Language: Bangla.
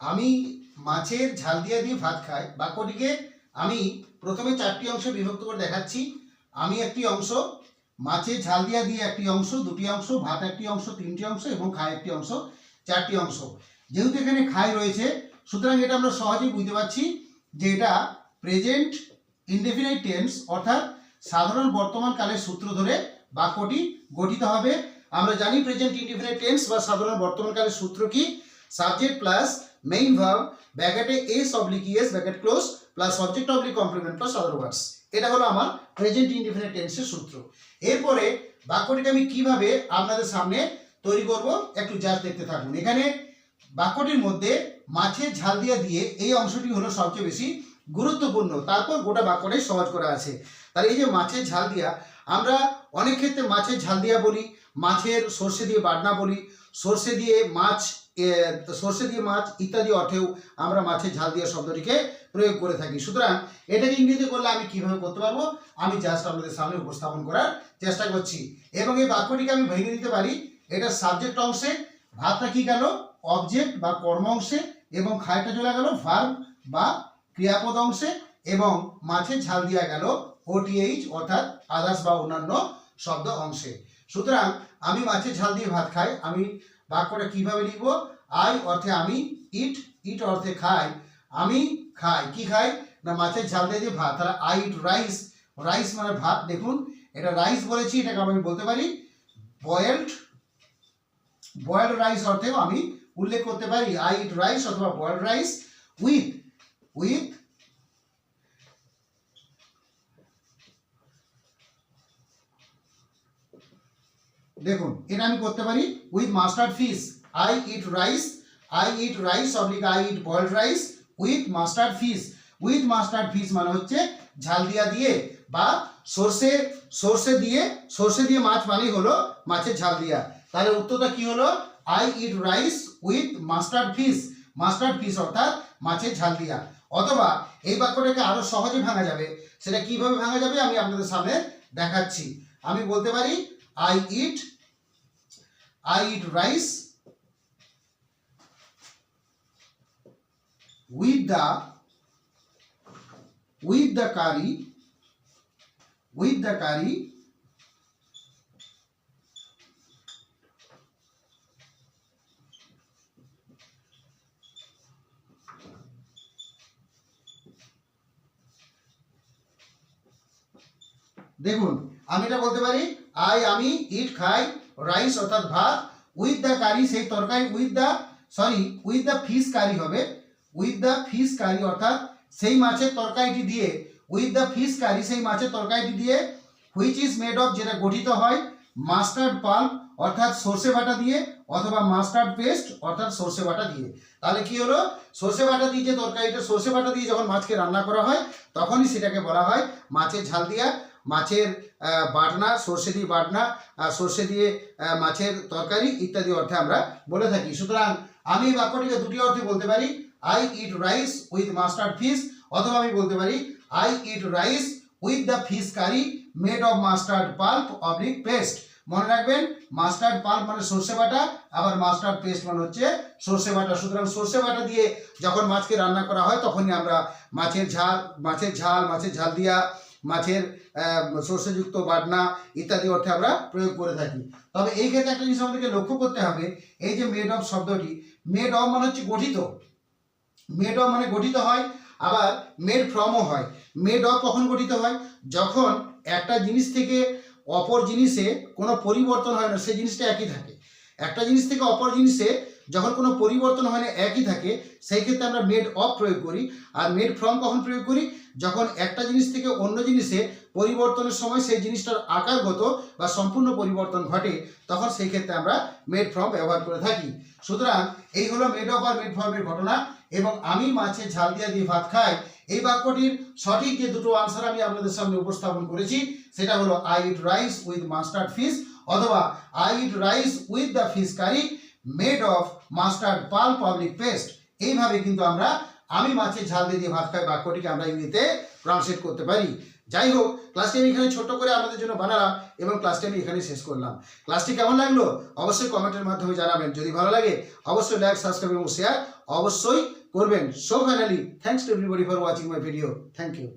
আমি মাছের ঝাল দিয়া দিয়ে ভাত খাই বাক্যটিকে আমি প্রথমে চারটি অংশে বিভক্ত করে দেখাচ্ছি। আমি একটি অংশ, মাছের ঝাল দিয়া দিয়ে একটি অংশ, দুটি অংশ, ভাত একটি অংশ, তিনটি অংশ এবং খায় একটি অংশ, চারটি অংশ। যেহেতু এখানে খাই রয়েছে, সুতরাং এটা আমরা সহজেই বুঝতে পারছি যে এটা প্রেজেন্ট ইনডেফিনাইট টেন্স অর্থাৎ সাধারণ বর্তমান কালের সূত্র ধরে বাক্যটি গঠিত হবে। আমরা জানি প্রেজেন্ট ইনডিফিনাইট টেন্স বা সাধারণ বর্তমান কালের সূত্র কি? সাবজেক্ট প্লাস মেইন ভার্ব ব্র্যাকেটে S oblique E S bracket close plus subject oblique complement plus other words এটা হলো আমার প্রেজেন্ট ইনডিফিনাইট টেন্সের সূত্র। এরপরে বাক্যটিকে আমি কীভাবে আপনাদের সামনে তৈরি করব একটু জাস্ট দেখতে থাকুন। এখানে বাক্যটির মধ্যে মাছের ঝাল দিয়া দিয়ে এই অংশটি হলো সবচেয়ে বেশি গুরুত্বপূর্ণ। তারপর গোটা বাক্যটাই সহজ করা আছে। তাহলে এই যে মাছের ঝাল দিয়া, আমরা অনেক ক্ষেত্রে মাছের ঝাল দিয়া বলি, মাছের সর্ষে দিয়ে বাটনা বলি, সর্ষে দিয়ে মাছ সর্ষে দিয়ে মাছ, ইত্যাদি অর্থেও আমরা মাছের ঝাল দিয়া শব্দটিকে প্রয়োগ করে থাকি। সুতরাং এটাকে ইংরেজিতে করলে আমি কীভাবে করতে পারব? আমি জাস্ট আপনাদের সামনে উপস্থাপন করার চেষ্টা করছি। এবং এই বাক্যটিকে আমি ভেঙে দিতে পারি। এটা সাবজেক্ট অংশে, ভাতটা কি গেল? অবজেক্ট বা কর্ম অংশে এবং খায়টা চলে গেল ভার্ব বা ক্রিয়াপদ অংশে এবং মাছের ঝাল দিয়া গেল ওটিএইচ অর্থাৎ আদার্স বা অন্যান্য শব্দ অংশে। সুতরাং আমি মাছের ঝাল দিয়ে ভাত খাই, আমি বাক্যটা কীভাবে লিখব? আই অর্থে আমি, ইট ইট অর্থে খাই, আমি খাই। কি খাই? না, মাছের ঝাল দিয়ে যে ভাত। তাহলে আই ইট রাইস রাইস মানে ভাত। দেখুন, এটা রাইস বলেছি, এটাকে আমি বলতে পারি বয়েলড বয়েলড রাইস অর্থেও আমি উল্লেখ করতে পারি। আই ইট রাইস অথবা বয়েলড রাইস উইথ উইথ দেখুন, এটা আমি করতে পারি with mustard fish I eat rice I eat rice oblique I eat boiled rice with mustard fish with mustard fish মানে হচ্ছে ঝাল দিয়া দিয়ে বা সর্ষে সর্ষে দিয়ে সর্ষে দিয়ে মাছ মানেই হলো মাছের ঝাল দিয়া। তাহলে উত্তরটা কি হলো? I eat rice with mustard fish mustard fish অর্থাৎ মাছের ঝাল দিয়া। অথবা এই বাক্যটাকে আরও সহজে ভাঙা যাবে। সেটা কীভাবে ভাঙা যাবে আমি আপনাদের সামনে দেখাচ্ছি। আমি বলতে পারি I eat I eat rice with the with the curry with the curry দেখুন আমি এটা বলতে পারি আই, আমি ইট খাই রাইস অর্থাৎ ভাত উইথ দ্য কারি সেই তরকারি with the sorry with the fish curry হবে। উইথ দ্য ফিশ কারি অর্থাৎ সেই মাছের তরকারিটি দিয়ে উইথ দ্য ফিশ কারি সেই মাছের তরকারিটি দিয়ে হুইচ ইজ মেড অফ যেটা গঠিত হয় মাস্টার্ড পাল্প অর্থাৎ সর্ষে বাটা দিয়ে, অথবা মাস্টার্ড পেস্ট অর্থাৎ সর্ষে বাটা দিয়ে। তাহলে কি হলো? সর্ষে বাটা দিয়ে যে তরকারিটা, সর্ষে বাটা দিয়ে যখন মাছকে রান্না করা হয়, তখনই সেটাকে বলা হয় মাছের ঝাল দিয়া মাছের বাটনা, সর্ষে দিয়ে বাটনা সর্ষে দিয়ে মাছের তরকারি ইত্যাদি অর্থে আমরা বলে থাকি। সুতরাং আমি এই বাক্যটিকে দুটি অর্থে বলতে পারি। I eat rice with mustard fish অথবা আমি বলতে পারি I eat rice with the fish curry made of mustard pulp oblique paste মনে রাখবেন মাস্টার্ড পাল্প মানে সর্ষে বাটা, আবার মাস্টার্ড পেস্ট মানে হচ্ছে সর্ষে বাটা। সুতরাং সর্ষে বাটা দিয়ে যখন মাছকে রান্না করা হয়, তখনই আমরা মাছের ঝাল মাছের ঝাল মাছের ঝাল দিয়া মাছের সর্ষেযুক্ত বাটনা ইত্যাদি অর্থে আমরা প্রয়োগ করে থাকি। তবে এই ক্ষেত্রে একটা জিনিস আমাদেরকে লক্ষ্য করতে হবে, এই যে মেড অফ শব্দটি মেড অফ মানে হচ্ছে গঠিত। মেড অফ মানে গঠিত হয়, আবার মেড ফ্রমও হয়। মেড অফ কখন গঠিত হয়? যখন একটা জিনিস থেকে অপর জিনিসে কোনো পরিবর্তন হয় না সেই জিনিসটা একই থাকে। একটা জিনিস থেকে অপর জিনিসে যখন কোনো পরিবর্তন হয় না, একই থাকে, সেই ক্ষেত্রে আমরা মেড অফ প্রয়োগ করি। আর মেড ফ্রম কখন প্রয়োগ করি? যখন একটা জিনিস থেকে অন্য জিনিসে পরিবর্তনের সময় সেই জিনিসটার আকারগত বা সম্পূর্ণ পরিবর্তন ঘটে, তখন সেই ক্ষেত্রে আমরা মেড ফ্রম ব্যবহার করে থাকি। সুতরাং এই হলো মেড অফ আর মেড ফর্মের ঘটনা। এবং আমি মাছের ঝাল দিয়া দিয়ে ভাত খাই, এই বাক্যটির সঠিক যে দুটো আনসার আমি আপনাদের সামনে উপস্থাপন করেছি, সেটা হলো I eat rice with mustard fish অথবা I eat rice with the fish curry made of mustard pulp oblique paste এইভাবে কিন্তু আমরা আমি মাছের ঝাল দিয়ে দিয়ে ভাত খাই, বাক্যটিকে আমরা ইংরেজিতে ট্রান্সলেট করতে পারি। যাই হোক ক্লাসটি আমি এখানে ছোট্ট করে আমাদের জন্য বানালাম এবং ক্লাসটি আমি এখানে শেষ করলাম। ক্লাসটি কেমন লাগল? অবশ্যই কমেন্টের মাধ্যমে জানাবেন। যদি ভালো লাগে, অবশ্যই লাইক সাবস্ক্রাইব এবং শেয়ার অবশ্যই করবেন। So finally thanks to everybody for watching my video thank you